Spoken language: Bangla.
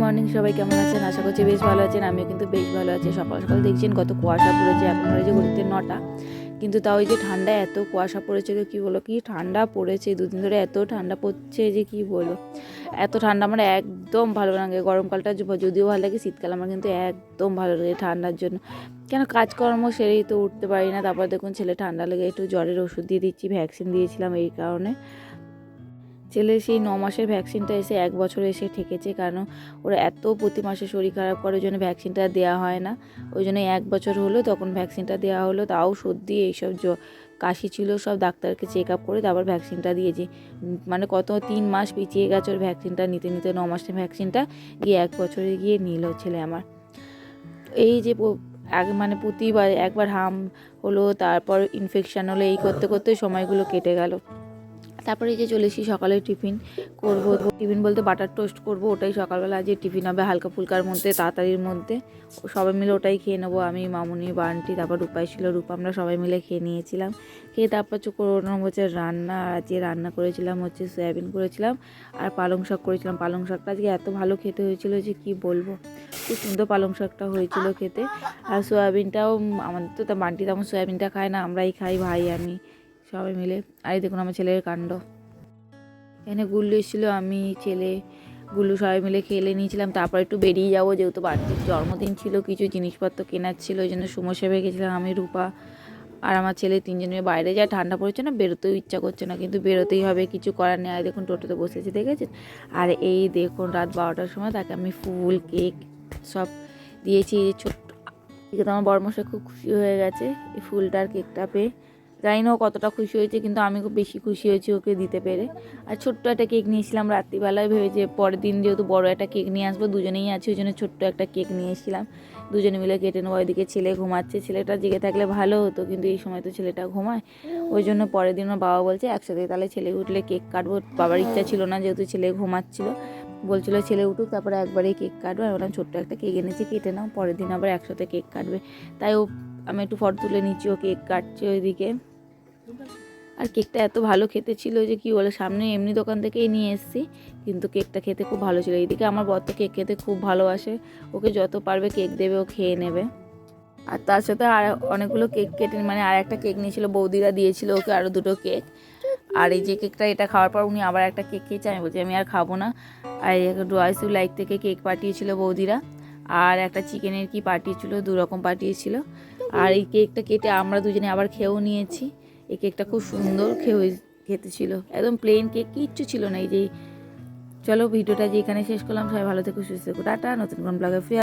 মর্নিং সবাই কেমন আছেন? আশা করছি বেশ ভালো আছেন। আমিও কিন্তু বেশ ভালো আছি। সকাল সকাল দেখছেন কত কুয়াশা পড়েছে। এখন হয়েছে ঘড়িতে নটা। কিন্তু তাও যে ঠান্ডা, এত কুয়াশা পড়েছিল কি বলো কি ঠান্ডা পড়েছে। দুদিন ধরে এত ঠান্ডা পড়ছে যে কি বলো এত ঠান্ডা আমার একদম ভালো লাগে। গরমকালটা যদিও ভালো লাগে, শীতকাল আমার কিন্তু একদম ভালো লাগে ঠান্ডার জন্য। কেন কাজকর্ম সেরেই তো উঠতে পারি না। তারপর দেখুন ছেলে ঠান্ডা লেগে একটু জ্বরের ওষুধ দিয়ে দিচ্ছি, ভ্যাকসিন দিয়েছিলাম এই কারণে। ছেলে সেই ন মাসের ভ্যাকসিনটা এসে এক বছর এসে ঠেকেছে কারণ ওরা এত প্রতি মাসে শরীর খারাপ করে, ওই জন্য ভ্যাকসিনটা দেওয়া হয় না। ওই জন্য এক বছর হলো তখন ভ্যাকসিনটা দেওয়া হলো। তাও সর্দি, এইসব জ কাশি ছিল, সব ডাক্তারকে চেক আপ করে তারপর ভ্যাকসিনটা দিয়েছি। মানে কত তিন মাস পিছিয়ে গেছে ওর ভ্যাকসিনটা নিতে নিতে ন মাসের ভ্যাকসিনটা গিয়ে এক বছরে গিয়ে নিল ছেলে আমার। এই যে এক মানে প্রতিবার একবার হাম হলো, তারপর ইনফেকশান হলো, এই করতে করতে সময়গুলো কেটে গেল। তারপরে যে চলে এসেছি সকালে টিফিন করব। টিফিন বলতে বাটার টোস্ট করব, ওটাই সকালবেলা। যে টিফিন হবে হালকা ফুলকার মধ্যে, তাড়াতাড়ির মধ্যে। সবাই মিলে ওটাই খেয়ে নেব, আমি, মামুনি, বান্টি, তারপর রূপাই ছিল রূপা আমরা সবাই মিলে খেয়ে নিয়েছিলাম। খেয়ে তারপর কোনো হচ্ছে রান্না, আজকে রান্না করেছিলাম, হচ্ছে সয়াবিন করেছিলাম আর পালং শাক করেছিলাম। পালং শাকটা আজকে এত ভালো খেতে হয়েছিল যে কি বলব? খুব সুন্দর পালং শাকটা হয়েছিল খেতে। আর সয়াবিনটাও, আমাদের তো তা বান্টি তেমন সয়াবিনটা খায় না, আমরাই খাই, ভাই, আমি। সবাই মিলে। আর এই দেখুন আমার ছেলের কাণ্ড। এখানে গুল্লু এসেছিল, আমি, ছেলে, গুল্লু সবাই মিলে খেলে নিয়েছিলাম। তারপর একটু বেরিয়ে যাব, যেহেতু বাড়ির জন্মদিন ছিল, কিছু জিনিসপত্র কেনার ছিল ওই জন্য সুমো সেবে গেছিলাম, আমি, রূপা। আর আমার ছেলে তিনজনের বাইরে যায়, ঠান্ডা পড়েছে না, বেরোতেও ইচ্ছা করছে না, কিন্তু বেরোতেই হবে, কিছু করার নেই। আর দেখুন, টোটোতে বসেছি, দেখেছেন? আর এই দেখুন, রাত বারোটার সময় তাকে আমি ফুল, কেক সব দিয়েছি। ছোট্ট আমার বড়মশাই খুব খুশি হয়ে গেছে, এই ফুলটার কেকটা পেয়ে। জানি না ও কতটা খুশি হয়েছে, কিন্তু আমি খুব বেশি খুশি হয়েছি ওকে দিতে পেরে। আর ছোট্ট একটা কেক নিয়েছিলাম রাত্রিবেলায়, ভেবেছে পরের দিন যেহেতু বড় একটা কেক নিয়ে আসব, দুজনেই আছি, ওই জন্য ছোট্ট একটা কেক নিয়ে দুজনে মিলে কেটে নেব, ওইদিকে ছেলে ঘুমাচ্ছে। ছেলেটা জেগে থাকলে ভালো হতো, কিন্তু এই সময় তো ছেলেটা ঘুমায়। ওই জন্য পরের দিন ওর বাবা বলছে, একসাথে তাহলে ছেলে উঠলে কেক কাটবো। বাবার ইচ্ছা ছিল না, যেহেতু ছেলে ঘুমাচ্ছিল। বলছিল, ছেলে উঠুক, তারপরে একবারেই কেক কাটবো। আর ওরা ছোট্ট একটা কেক এনেছি, কেটে নাও, পরের দিন আবার একসাথে কেক কাটবে। তাই ও আমি একটু ফটো তুলে নিচ্ছি, ও কেক কাটছে ওইদিকে। আর কেকটা এত ভালো খেতে ছিল যে কি বলে, সামনে এমনি দোকান থেকেই নিয়ে এসেছি, কিন্তু কেকটা খেতে খুব ভালো ছিল। এইদিকে আমার বর তো কেক খেতে খুব ভালোবাসে, ওকে যত পারবে কেক দেবে, ও খেয়ে নেবে। আর তার সাথে আর অনেকগুলো কেক কেটে মানে আর একটা কেক নিয়েছিল, বৌদিরা দিয়েছিল ওকে আরও দুটো কেক। আর এই যে কেকটা, এটা খাওয়ার পর উনি আবার একটা কেক খেয়েছে, আমি বলছি, আমি আর খাব না। আর ড্রয়েসু লাইক থেকে কেক পাঠিয়েছিল বৌদিরা, আর একটা চিকেনের কি পাঠিয়েছিল দু রকম পাঠিয়েছিল। আর এই কেকটা কেটে আমরা দুজনে আবার খেয়েও নিয়েছি। এই কেকটা খুব সুন্দর খেয়ে খেতে ছিল। একদম প্লেন কেক কিচ্ছু ছিল না এই যে। চলো ভিডিওটা যে এখানে শেষ করলাম, সবাই ভালো থেকে, সুস্থ থেকো, টাটা, নতুন কোন ব্লগে ফিরে